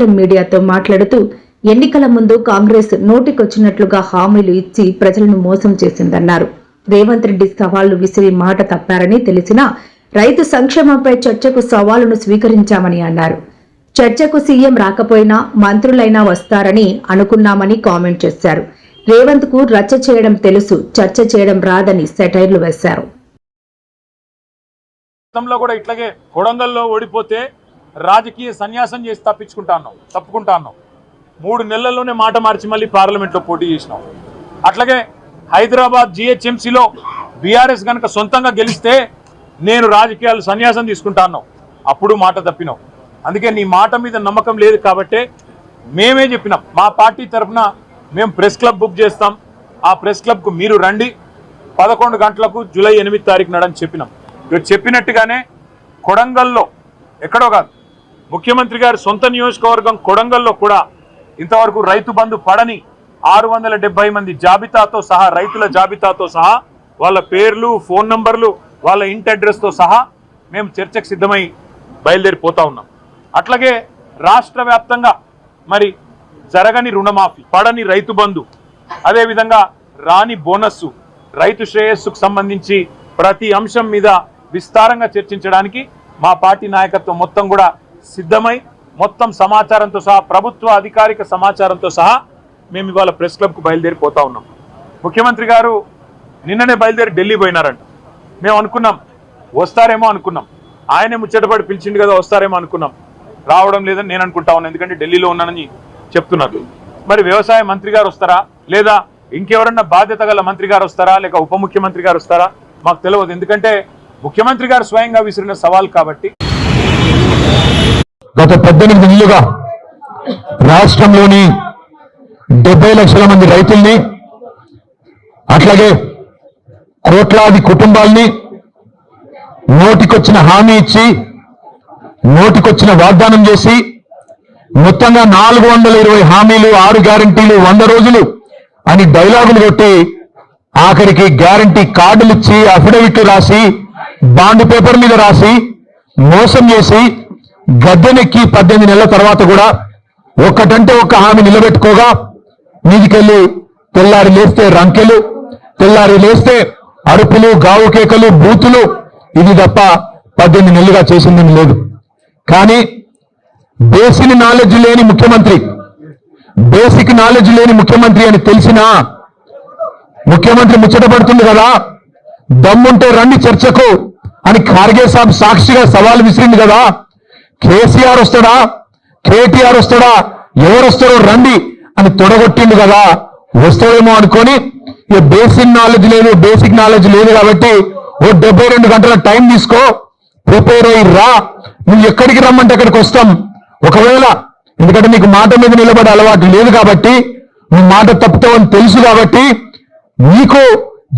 అనంతరం మీడియాతో మాట్లాడుతూ ఎన్నికల ముందు కాంగ్రెస్ నోటికొచ్చినట్లుగా హామీలు ఇచ్చి ప్రజలను మోసం చేసిందన్నారు. రేవంత్ రెడ్డి సవాళ్ళు విసిరి మాట తప్పారని తెలిసినా రైతు సంక్షేమంపై చర్చకు సవాలును స్వీకరించామని అన్నారు. చర్చకు సీఎం రాకపోయినా మంత్రులైనా వస్తారని అనుకున్నామని కామెంట్ చేశారు. రేవంత్కు రచ్చ చేయడం తెలుసు చర్చ చేయడం రాదని సెటైర్లు వేశారు. గతంలో కూడా ఇట్లాగే కొడంగల్లో ఓడిపోతే రాజకీయ సన్యాసం చేసి తప్పించుకుంటాను తప్పుకుంటాను మూడు నెలల్లోనే మాట మార్చి మళ్ళీ పార్లమెంట్లో పోటీ చేసినాం. అట్లాగే హైదరాబాద్ జిహెచ్ఎంసీలో బీఆర్ఎస్ కనుక సొంతంగా గెలిస్తే నేను రాజకీయాలు సన్యాసం తీసుకుంటాను అప్పుడు మాట తప్పినాం. అందుకే నీ మాట మీద నమ్మకం లేదు కాబట్టే మేమే చెప్పినాం. మా పార్టీ తరఫున మేము ప్రెస్ క్లబ్ బుక్ చేస్తాం. ఆ ప్రెస్ క్లబ్కు మీరు రండి. పదకొండు గంటలకు జూలై ఎనిమిది తారీఖు నాడని చెప్పినాం. ఇక చెప్పినట్టుగానే కొడంగల్లో ఎక్కడో కాదు ముఖ్యమంత్రి గారి సొంత నియోజకవర్గం కొడంగల్లో కూడా ఇంతవరకు రైతు బంధు పడని ఆరు వందల మంది జాబితాతో సహా రైతుల జాబితాతో సహా వాళ్ళ పేర్లు ఫోన్ నంబర్లు వాళ్ళ ఇంటి అడ్రస్తో సహా మేము చర్చకు సిద్ధమై బయలుదేరిపోతా ఉన్నాం. అట్లాగే రాష్ట్ర వ్యాప్తంగా మరి జరగని రుణమాఫీ పడని రైతు బంధు అదేవిధంగా రాని బోనస్సు రైతు శ్రేయస్సుకు సంబంధించి ప్రతి అంశం మీద విస్తారంగా చర్చించడానికి మా పార్టీ నాయకత్వం మొత్తం కూడా సిద్ధమై మొత్తం సమాచారంతో సహా ప్రభుత్వ అధికారిక సమాచారంతో సహా మేము ఇవాళ ప్రెస్ క్లబ్కు బయలుదేరిపోతా ఉన్నాం. ముఖ్యమంత్రి గారు నిన్ననే బయలుదేరి ఢిల్లీ పోయినారంట. మేము అనుకున్నాం వస్తారేమో అనుకున్నాం. ఆయనే ముచ్చటపడి పిలిచిండు కదా వస్తారేమో అనుకున్నాం. రావడం లేదని నేను అనుకుంటా ఉన్నాను ఎందుకంటే ఢిల్లీలో ఉన్నానని చెప్తున్నారు. మరి వ్యవసాయ మంత్రి గారు వస్తారా? లేదా ఇంకెవరన్నా బాధ్యత గల మంత్రి గారు వస్తారా? లేక ఉప ముఖ్యమంత్రి గారు వస్తారా? మాకు తెలియదు ఎందుకంటే ముఖ్యమంత్రి గారు స్వయంగా విసిరిన సవాల్ కాబట్టి గత పద్దెనిమిది నెలలుగా రాష్ట్రంలోని డెబ్బై లక్షల మంది రైతుల్ని అట్లాగే కోట్లాది కుటుంబాల్ని నోటికొచ్చిన హామీ ఇచ్చి నోటికొచ్చిన వాగ్దానం చేసి మొత్తంగా నాలుగు వందల ఇరవై హామీలు ఆరు గ్యారంటీలు వంద రోజులు అని డైలాగులు కొట్టి ఆఖరికి గ్యారంటీ కార్డులు ఇచ్చి అఫిడవిట్లు రాసి బాండ్ పేపర్ మీద రాసి మోసం చేసి గద్దెనెక్కి పద్దెనిమిది నెలల తర్వాత కూడా ఒక్కటంటే ఒక్క హామీ నిలబెట్టుకోగా మీదికెళ్ళి తెల్లారి లేస్తే రంకెలు తెల్లారి లేస్తే అరుపులు గావు కేకలు బూతులు ఇది తప్ప పద్దెనిమిది నెలలుగా చేసిందని లేదు. కానీ బేసిక్ నాలెడ్జ్ లేని ముఖ్యమంత్రి బేసిక్ నాలెడ్జ్ లేని ముఖ్యమంత్రి అని తెలిసినా ముఖ్యమంత్రి ముచ్చటపడుతుంది కదా. దమ్ముంటే రండి చర్చకు అని ఖార్గే సాబ్ సాక్షిగా సవాల్ విసిరింది కదా. కేసీఆర్ వస్తాడా? కేటీఆర్ వస్తాడా? ఎవరు వస్తారో రండి అని తొడగొట్టిండు కదా. వస్తాడేమో అనుకొని ఇక బేసిక్ నాలెడ్జ్ లేదు బేసిక్ నాలెడ్జ్ లేదు కాబట్టి ఓ డెబ్బై రెండు గంటల టైం తీసుకో. ప్రిపేర్ అయ్యి రా. నువ్వు ఎక్కడికి రమ్మంటే అక్కడికి వస్తాం. ఒకవేళ ఎందుకంటే నీకు మాట మీద నిలబడే అలవాటు లేదు కాబట్టి నువ్వు మాట తప్పుతావని తెలుసు కాబట్టి నీకు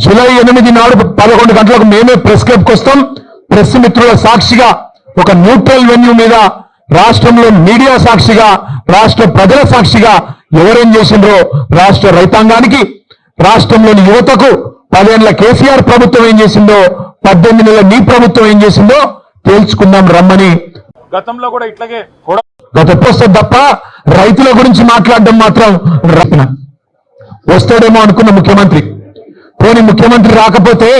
జూలై ఎనిమిది నాడు పదకొండు గంటలకు మేమే ప్రెస్ క్లబ్కి వస్తాం. ప్రెస్ మిత్రుల సాక్షిగా ఒక న్యూట్రల్ వెన్యూ మీద రాష్ట్రంలో మీడియా సాక్షిగా రాష్ట్ర ప్రజల సాక్షిగా ఎవరేం చేసిండ్రో రాష్ట్ర రైతాంగానికి రాష్ట్రంలోని యువతకు పదేళ్ళ కేసీఆర్ ప్రభుత్వం ఏం చేసిందో పద్దెనిమిది నెలల నీ ప్రభుత్వం ఏం చేసిందో తేల్చుకుందాం రమ్మని. గతంలో కూడా ఇట్లాగే గత ఎప్పుడొస్తుంది తప్ప రైతుల గురించి మాట్లాడడం మాత్రం రత్న వస్తాడేమో అనుకున్న ముఖ్యమంత్రి. పోనీ ముఖ్యమంత్రి రాకపోతే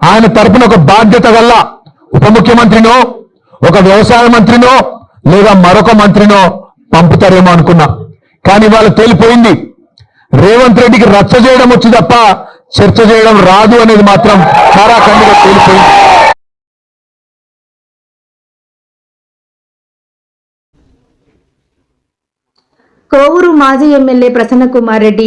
ఆయన తరపున ఒక బాధ్యత గల్ల ఉప ముఖ్యమంత్రినో ఒక వ్యవసాయ మంత్రినో లేదా మరొక మంత్రినో పంపుతారేమో అనుకున్నా. కానీ వాళ్ళు తేలిపోయింది. రేవంత్ రెడ్డికి రచ్చ చేయడం వచ్చి తప్ప చర్చ చేయడం రాదు అనేది మాత్రం చాలా కన్నుగా తేలిపోయింది. కోవూరు మాజీ ఎమ్మెల్యే ప్రసన్న కుమార్ రెడ్డి